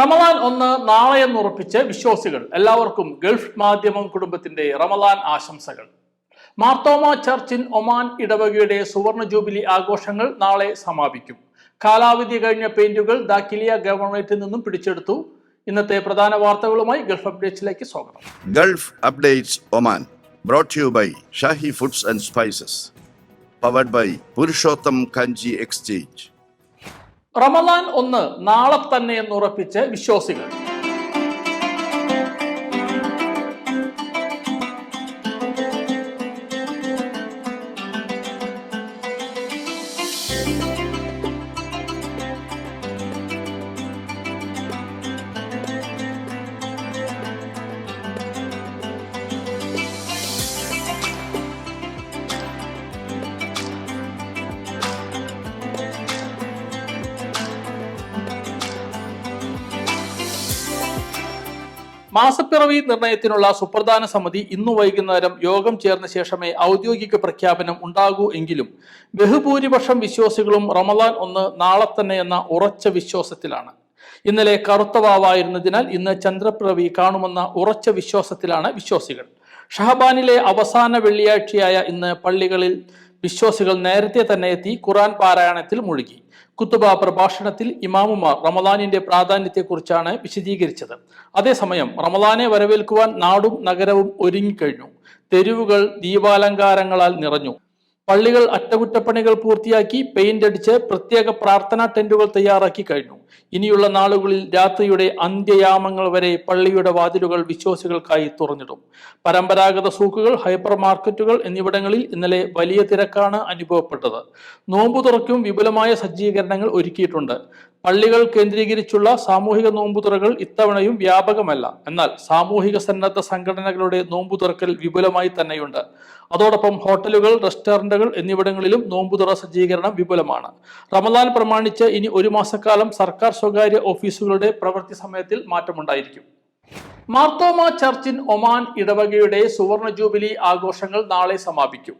റമദാൻ ഒന്ന് നാളെ എന്നുറപ്പിച്ച് വിശ്വാസികൾ എല്ലാവർക്കും ഗൾഫ് മാധ്യമം കുടുംബത്തിന്റെ റമദാൻ ആശംസകൾ. മാർത്തോമ ചർച്ച് ഇൻ ഒമാൻ ഇടവകയുടെ സുവർണ ജൂബിലി ആഘോഷങ്ങൾ നാളെ സമാപിക്കും. കാലാവധി കഴിഞ്ഞ പെയിന്റുകൾ ദാക്കിലിയ ഗവൺമെന്റിൽ നിന്നും പിടിച്ചെടുത്തു. ഇന്നത്തെ പ്രധാന വാർത്തകളുമായി ഗൾഫ് അപ്ഡേറ്റ്സിലേക്ക് സ്വാഗതം. Gulf updates Oman brought you by Shahi foods and spices powered by Purushottam Kanji exchange. Ramadan ഒന്ന് നാളെ തന്നെ എന്ന് എന്നുറപ്പിച്ച് വിശ്വാസികൾ. മാസപ്പിറവി നിർണയത്തിനുള്ള സുപ്രധാന സമിതി ഇന്നു വൈകുന്നേരം യോഗം ചേർന്ന ശേഷമേ ഔദ്യോഗിക പ്രഖ്യാപനം ഉണ്ടാകൂ എങ്കിലും ബഹുഭൂരിപക്ഷം വിശ്വാസികളും റമദാൻ ഒന്ന് നാളെ തന്നെ എന്ന ഉറച്ച വിശ്വാസത്തിലാണ്. ഇന്നലെ കറുത്ത വാവായിരുന്നതിനാൽ ഇന്ന് ചന്ദ്രപ്പിറവി കാണുമെന്ന ഉറച്ച വിശ്വാസത്തിലാണ് വിശ്വാസികൾ. ഷഹബാനിലെ അവസാന വെള്ളിയാഴ്ചയായ ഇന്ന് പള്ളികളിൽ വിശ്വാസികൾ നേരത്തെ തന്നെ എത്തി ഖുറാൻ പാരായണത്തിൽ മുഴുകി. കുത്തുബ പ്രഭാഷണത്തിൽ ഇമാമുമാർ റമദാനിന്റെ പ്രാധാന്യത്തെക്കുറിച്ചാണ് വിശദീകരിച്ചത്. അതേസമയം റമദാനെ വരവേൽക്കുവാൻ നാടും നഗരവും ഒരുങ്ങിക്കഴിഞ്ഞു. തെരുവുകൾ ദീപാലങ്കാരങ്ങളാൽ നിറഞ്ഞു. പള്ളികൾ അറ്റകുറ്റപ്പണികൾ പൂർത്തിയാക്കി പെയിന്റ് അടിച്ച് പ്രത്യേക പ്രാർത്ഥനാ ടെന്റുകൾ തയ്യാറാക്കി കഴിഞ്ഞു. ഇനിയുള്ള നാളുകളിൽ രാത്രിയുടെ അന്ത്യയാമങ്ങൾ വരെ പള്ളിയുടെ വാതിലുകൾ വിശ്വാസികൾക്കായി തുറന്നിടും. പരമ്പരാഗത സൂക്കുകൾ ഹൈപ്പർ മാർക്കറ്റുകൾ എന്നിവിടങ്ങളിൽ ഇന്നലെ വലിയ തിരക്കാണ് അനുഭവപ്പെട്ടത്. നോമ്പു തുറക്കും വിപുലമായ സജ്ജീകരണങ്ങൾ ഒരുക്കിയിട്ടുണ്ട്. പള്ളികൾ കേന്ദ്രീകരിച്ചുള്ള സാമൂഹിക നോമ്പുതുറകൾ ഇത്തവണയും വ്യാപകമല്ല. എന്നാൽ സാമൂഹിക സന്നദ്ധ സംഘടനകളുടെ നോമ്പു തുറക്കൽ വിപുലമായി തന്നെയുണ്ട്. അതോടൊപ്പം ഹോട്ടലുകൾ റെസ്റ്റോറന്റുകൾ എന്നിവിടങ്ങളിലും നോമ്പുതുറ സജ്ജീകരണം വിപുലമാണ്. റമദാൻ പ്രമാണിച്ച് ഇനി ഒരു മാസക്കാലം സർക്കാർ സ്വകാര്യ ഓഫീസുകളുടെ പ്രവൃത്തി സമയത്തിൽ മാറ്റമുണ്ടായിരിക്കും. മാർത്തോമ ചർച്ചിൻ ഒമാൻ ഇടവകയുടെ സുവർണ ജൂബിലി ആഘോഷങ്ങൾ നാളെ സമാപിക്കും.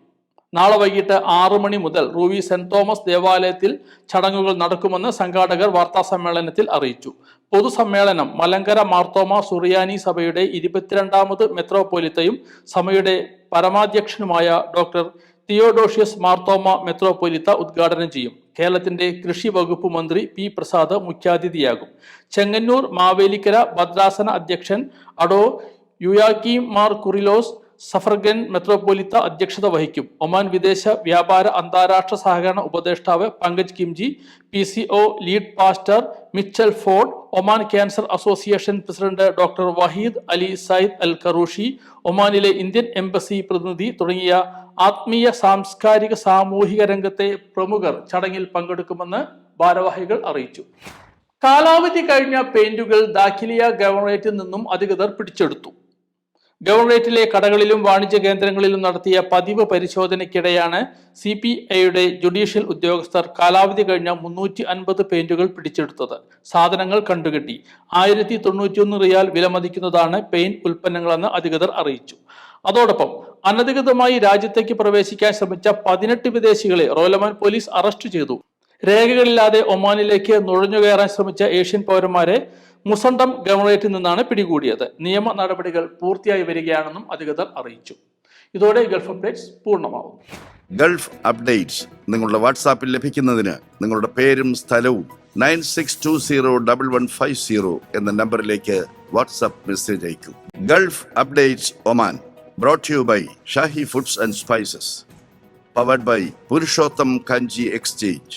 നാളെ വൈകിട്ട് ആറു മണി മുതൽ റൂവി സെന്റ് തോമസ് ദേവാലയത്തിൽ ചടങ്ങുകൾ നടക്കുമെന്ന് സംഘാടകർ വാർത്താ സമ്മേളനത്തിൽ അറിയിച്ചു. പൊതുസമ്മേളനം മലങ്കര മാർത്തോമ സുറിയാനി സഭയുടെ ഇരുപത്തിരണ്ടാമത് മെത്രോപൊലിത്തയും സഭയുടെ പരമാധ്യക്ഷനുമായ ഡോക്ടർ തിയോഡോഷ്യസ് മാർത്തോമ മെത്രോപൊലിത്ത ഉദ്ഘാടനം ചെയ്യും. കേരളത്തിന്റെ കൃഷി വകുപ്പ് മന്ത്രി പി പ്രസാദ് മുഖ്യാതിഥിയാകും. ചെങ്ങന്നൂർ മാവേലിക്കര ഭദ്രാസന അധ്യക്ഷൻ അഡോ യുയാക്കി മാർ കുറിലോസ് സഫർഗൻ മെത്രോപൊലിത്ത അധ്യക്ഷത വഹിക്കും. ഒമാൻ വിദേശ വ്യാപാര അന്താരാഷ്ട്ര സഹകരണ ഉപദേഷ്ടാവ് Pankaj Kimji P C O lead pastor Mitchell Ford Oman cancer association president doctor Waheed Ali Sayyid Al Karoushi ഒമാനിലെ ഇന്ത്യൻ എംബസി പ്രതിനിധി തുടങ്ങിയ ആത്മീയ സാംസ്കാരിക സാമൂഹിക രംഗത്തെ പ്രമുഖർ ചടങ്ങിൽ പങ്കെടുക്കുമെന്ന് ഭാരവാഹികൾ അറിയിച്ചു. കാലാവധി കഴിഞ്ഞ പെയിന്റുകൾ ദാഖിലിയ ഗവർണറേറ്റിൽ നിന്നും അധികൃതർ പിടിച്ചെടുത്തു. ഗവർണറേറ്റിലെ കടകളിലും വാണിജ്യ കേന്ദ്രങ്ങളിലും നടത്തിയ പതിവ് പരിശോധനയ്ക്കിടെയാണ് സി പി ഐയുടെ ജുഡീഷ്യൽ ഉദ്യോഗസ്ഥർ കാലാവധി കഴിഞ്ഞ മുന്നൂറ്റി അൻപത് പെയിന്റുകൾ പിടിച്ചെടുത്തത്. സാധനങ്ങൾ കണ്ടുകെട്ടി. ആയിരത്തി തൊണ്ണൂറ്റിയൊന്ന് റിയാൽ വിലമതിക്കുന്നതാണ് പെയിന്റ് ഉൽപ്പന്നങ്ങളെന്ന് അധികൃതർ അറിയിച്ചു. അതോടൊപ്പം അനധികൃതമായി രാജ്യത്തേക്ക് പ്രവേശിക്കാൻ ശ്രമിച്ച പതിനെട്ട് വിദേശികളെ റോലമാൻ പോലീസ് അറസ്റ്റ് ചെയ്തു. രേഖകളില്ലാതെ ഒമാനിലേക്ക് നുഴഞ്ഞു കയറാൻ ശ്രമിച്ച ഏഷ്യൻ പൗരന്മാരെ മുസണ്ടം ഗവർണറേറ്റിൽ നിന്നാണ് പിടികൂടിയത്. നിയമ നടപടികൾ പൂർത്തിയായി വരികയാണെന്നും അധികൃതർ അറിയിച്ചു. ഇതോടെ ഗൾഫ് അപ്ഡേറ്റ്സ് പൂർണമാവും ഗൾഫ് അപ്ഡേറ്റ്സ് നിങ്ങളുടെ വാട്സാപ്പിൽ ലഭിക്കുന്നതിന് നിങ്ങളുടെ പേരും സ്ഥലവും nine six two zero double one five zero എന്ന നമ്പറിലേക്ക് വാട്സാപ്പ് മെസ്സേജ് അയക്കും. Gulf Updates Oman brought you by Shahi foods and spices powered by Purushottam Kanji exchange